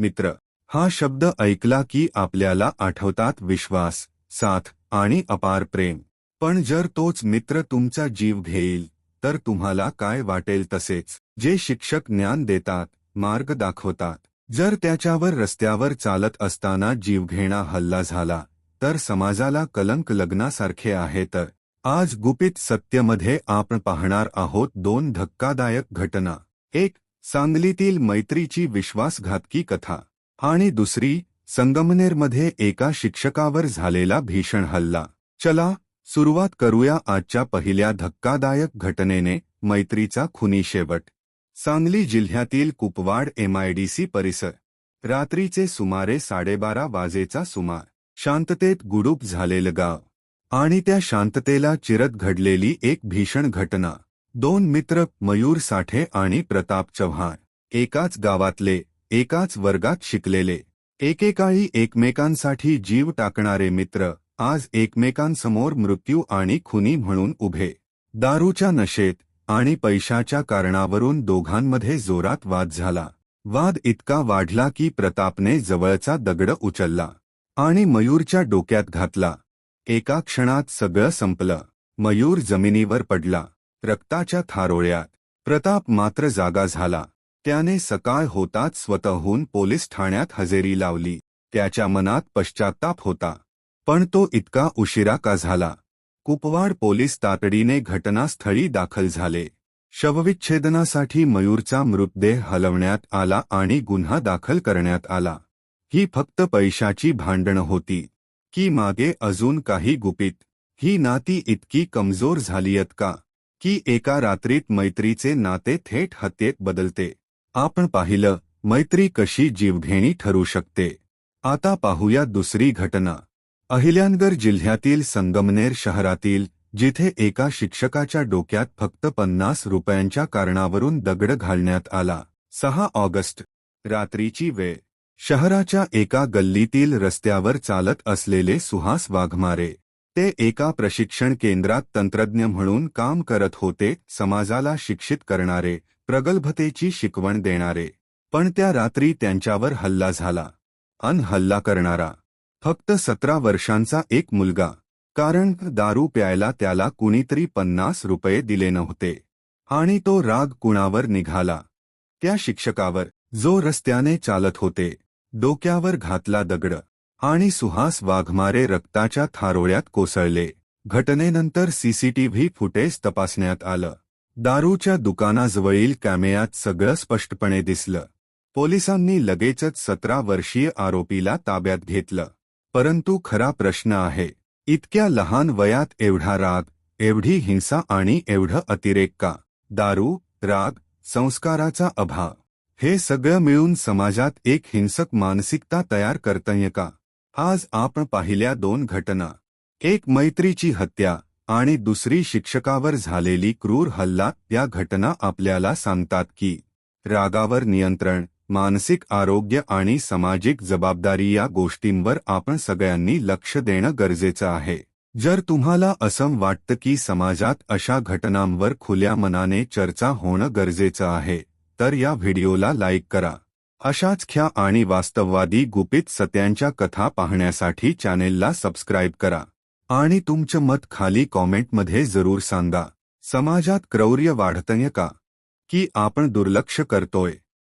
मित्र हा शब्द ऐकला की आपल्याला आठवतात विश्वास साथ आणि अपार प्रेम. पण जर तोच मित्र तुमचा जीव घेईल तर तुम्हाला काय वाटेल तसेच जे शिक्षक ज्ञान देतात मार्ग दाखवतात. जर त्याच्यावर रस्त्यावर चालत असताना जीवघेणा हल्ला झाला तर समाजाला कलंक लग्नासारखे आहे तर. आज गुपित सत्यमध्ये आपण पाहणार आहोत दोन धक्कादायक घटना. एक सांगलीतील मैत्रीची विश्वासघातकी कथा आणि दुसरी संगमनेरमध्ये एका शिक्षकावर झालेला भीषण हल्ला. चला सुरुवात करूया आजच्या पहिल्या धक्कादायक घटनेने मैत्रीचा खुनी शेवट. सांगली जिल्ह्यातील कुपवाड एमआयडीसी परिसर. रात्रीचे सुमारे साडेबारा वाजेचा सुमार. शांततेत गुडूप झालेलं गाव. आणि त्या शांततेला चिरत घडलेली एक भीषण घटना. दोन मित्र मयूर साठे आणि प्रताप चव्हाण. एकाच गावातले एकाच वर्गात शिकलेले. एकेकाळी एकमेकांसाठी जीव टाकणारे मित्र आज एकमेकांसमोर मृत्यू आणि खुनी म्हणून उभे. दारूच्या नशेत आणि पैशाच्या कारणावरून दोघांमध्ये जोरात वाद झाला. वाद इतका वाढला की प्रतापने जवळचा दगड उचलला आणि मयूरच्या डोक्यात घातला. एका क्षणात सगळं संपलं. मयूर जमिनीवर पडला. रक्ताच्या थारोळ्यात. प्रताप मात्र जागा झाला. त्याने सकाळ होताच स्वतःहून पोलीस ठाण्यात हजेरी लावली. त्याच्या मनात पश्चाताप होता. पण तो इतका उशिरा का झाला? कुपवाड पोलीस तातडीने घटनास्थळी दाखल झाले. शवविच्छेदनासाठी मयूरचा मृतदेह हलवण्यात आला आणि गुन्हा दाखल करण्यात आला. ही फक्त पैशाची भांडणं होती. की मागे अजून काही गुपित. ही नाती इतकी कमजोर झालीयत का? की एका रात्रीत मैत्रीचे नाते थेट हत्येत बदलते. आपण पाहिलं मैत्री कशी जीवघेणी ठरू शकते. आता पाहूया दुसरी घटना. अहिल्यानगर जिल्ह्यातील संगमनेर शहरातील जिथे एका शिक्षकाच्या डोक्यात फक्त पन्नास रुपयांच्या कारणावरून दगड घालण्यात आला. सहा ऑगस्ट रात्रीची वेळ. शहराच्या एका गल्लीतील रस्त्यावर चालत असलेले सुहास वाघमारे ते एका प्रशिक्षण केंद्रात तंत्रज्ञ म्हणून काम करत होते समाजाला शिक्षित करणारे प्रगल्भतेची शिकवण देणारे. पण त्या रात्री त्यांच्यावर हल्ला झाला. अन हल्ला करणारा. फक्त सतरा वर्षांचा एक मुलगा. कारण दारू प्यायला त्याला कुणीतरी पन्नास रुपये दिले नव्हते. आणि तो राग कुणावर निघाला? त्या शिक्षकावर. जो रस्त्याने चालत होते. डोक्यावर घातला दगड. आणि सुहास वाघमारे रक्ताच्या थारोळ्यात कोसळले. घटनेनंतर सीसीटीव्ही फुटेज तपासण्यात आलं. दारूच्या दुकानाजवळील कॅमेऱ्यात सगळं स्पष्टपणे दिसलं. पोलिसांनी लगेचच सतरा वर्षीय आरोपीला ताब्यात घेतलं. परंतु खरा प्रश्न आहे इतक्या लहान वयात एवढा राग एवढी हिंसा आणि एवढं अतिरेक का? दारू राग संस्काराचा अभाव हे सगळं मिळून समाजात एक हिंसक मानसिकता तयार करतय का? आज आपण पाहिल्या दोन घटना. एक मैत्रीची हत्या आणि दुसरी शिक्षकावर झालेली क्रूर हल्ला. या घटना आपल्याला सांगतात की रागावर नियंत्रण मानसिक आरोग्य आणि सामाजिक जबाबदारी या गोष्टींवर आपण सगळ्यांनी लक्ष देणं गरजेचं आहे. जर तुम्हाला असं वाटतं की समाजात अशा घटनांवर खुल्या मनाने चर्चा होणं गरजेचं आहे तर या व्हिडिओला लाईक करा. अशाच ख्या आणि वास्तववादी गुपित सत्यांच्या कथा पाहण्यासाठी चॅनेलला सबस्क्राईब करा. आणि तुमचं मत खाली कॉमेंटमध्ये जरूर सांगा. समाजात क्रौर्य वाढतंय का? की आपण दुर्लक्ष करतोय?